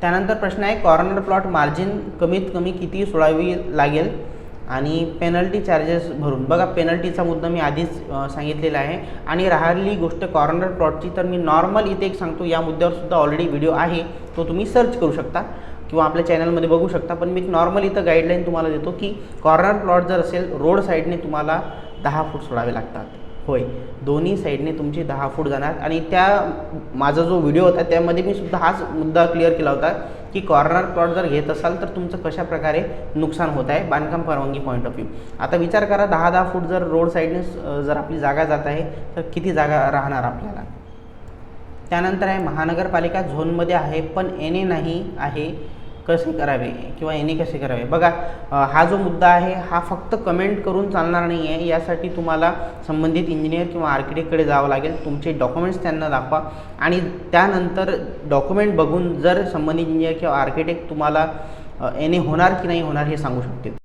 त्यानंतर प्रश्न आहे कॉर्नर प्लॉट मार्जिन कमीत कमी किती सोडावी लागेल? आणि पेनल्टी चार्जेस भरून. बघा पेनल्टीचा मुद्दा मी आधीच सांगितलेला आहे. आणि राहिली गोष्ट कॉर्नर प्लॉटची तर मी नॉर्मल इथे एक सांगतो या मुद्द्यावर सुद्धा ऑलरेडी व्हिडिओ आहे. तो तुम्ही सर्च करू शकता किंवा आपल्या चॅनलमध्ये बघू शकता. पण मी नॉर्मल इथं गाईडलाईन तुम्हाला देतो की कॉर्नर प्लॉट जर असेल रोड साईडने तुम्हाला दहा फूट सोडावे लागतात. होय. दोन्ही साईडने तुमचे दहा फूट जाणार आणि त्या माझा जो व्हिडिओ होता त्यामध्ये मी सुद्धा हाच मुद्दा क्लिअर केला होता की कॉर्नर प्लॉट जर घेत असाल तर तुमचं कशा प्रकारे नुकसान होत आहे बांधकाम परवानगी पॉईंट ऑफ व्ह्यू आता विचार करा दहा दहा फूट जर रोड साईडने जर आपली जागा जात आहे तर किती जागा राहणार आपल्याला? त्यानंतर आहे महानगरपालिका झोनमध्ये आहे पण एन ए नाही आहे. कसे करावे किंवा एने कसे करावे? बघा हा जो मुद्दा आहे हा फक्त कमेंट करून चालणार नाही आहे यासाठी तुम्हाला संबंधित इंजिनियर किंवा आर्किटेक्टकडे जावं लागेल. तुमचे डॉक्युमेंट्स त्यांना दाखवा. आणि त्यानंतर डॉक्युमेंट बघून जर संबंधित इंजिनियर किंवा आर्किटेक्ट तुम्हाला एने होणार की नाही होणार हे सांगू शकतील.